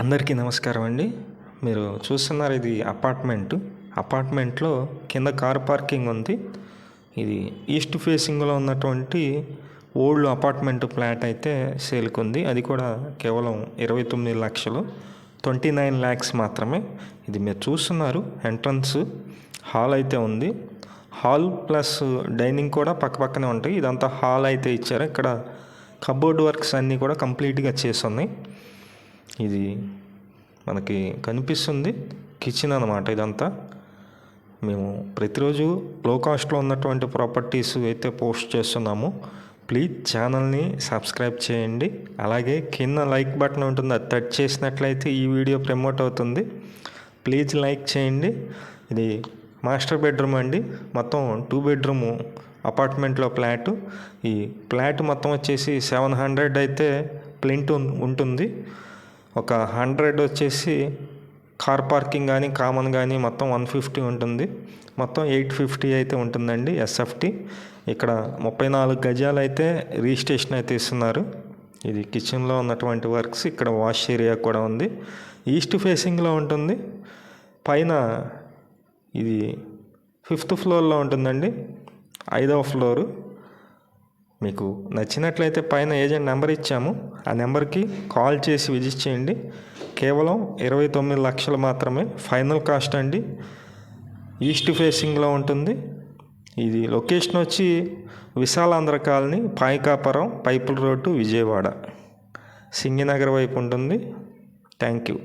అందరికీ నమస్కారం అండి. మీరు చూస్తున్నారు ఇది అపార్ట్మెంట్. అపార్ట్మెంట్లో కింద కార్ పార్కింగ్ ఉంది. ఇది ఈస్ట్ ఫేసింగ్లో ఉన్నటువంటి ఓల్డ్ అపార్ట్మెంట్ ఫ్లాట్ అయితే సేల్కుంది. అది కూడా కేవలం ఇరవై తొమ్మిది లక్షలు. ట్వంటీ నైన్ ల్యాక్స్ మాత్రమే. ఇది మీరు చూస్తున్నారు. ఎంట్రన్స్ హాల్ అయితే ఉంది. హాల్ ప్లస్ డైనింగ్ కూడా పక్క పక్కనే ఉంటాయి. ఇదంతా హాల్ అయితే ఇచ్చారు. ఇక్కడ కబోర్డ్ వర్క్స్ అన్నీ కూడా కంప్లీట్గా చేసి ఉన్నాయి. ఇది మనకి కనిపిస్తుంది కిచెన్ అనమాట ఇదంతా. మేము ప్రతిరోజు లో కాస్ట్లో ఉన్నటువంటి ప్రాపర్టీస్ అయితే పోస్ట్ చేస్తున్నాము. ప్లీజ్ ఛానల్ని సబ్స్క్రైబ్ చేయండి. అలాగే కింద లైక్ బటన్ ఉంటుంది అది టచ్ చేసినట్లయితే ఈ వీడియో ప్రమోట్ అవుతుంది. ప్లీజ్ లైక్ చేయండి. ఇది మాస్టర్ బెడ్రూమ్ అండి. మొత్తం టూ బెడ్రూము అపార్ట్మెంట్లో ఫ్లాట్ ఈ ఫ్లాట్ మొత్తం వచ్చేసి సెవెన్ హండ్రెడ్ అయితే ప్లింట్ ఉంటుంది. ఒక హండ్రెడ్ వచ్చేసి కార్ పార్కింగ్ కానీ కామన్ కానీ మొత్తం వన్ ఫిఫ్టీ ఉంటుంది. మొత్తం ఎయిట్ ఫిఫ్టీ అయితే ఉంటుందండి ఎస్ఎఫ్టీ. ఇక్కడ ముప్పై నాలుగు గజాలు అయితే రిజిస్ట్రేషన్ అయితే ఇస్తున్నారు. ఇది కిచెన్లో ఉన్నటువంటి వర్క్స్ ఇక్కడ వాష్ ఏరియా కూడా ఉంది. ఈస్ట్ ఫేసింగ్లో ఉంటుంది. పైన ఇది ఫిఫ్త్ ఫ్లోర్లో ఉంటుందండి. ఐదవ ఫ్లోరు. మీకు నచ్చినట్లయితే పైన ఏజెంట్ నెంబర్ ఇచ్చాము. ఆ నెంబర్కి కాల్ చేసి విజిట్ చేయండి. కేవలం ఇరవై తొమ్మిది లక్షలు మాత్రమే ఫైనల్ కాస్ట్ అండి. ఈస్ట్ ఫేసింగ్లో ఉంటుంది. ఇది లొకేషన్ వచ్చి విశాలాంధ్ర కాలనీ పాయికాపురం పైపుల రోడ్డు విజయవాడ. సింగినగర్ వైపు ఉంటుంది. Thank you.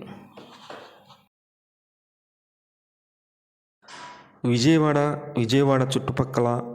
విజయవాడ విజయవాడ చుట్టుపక్కల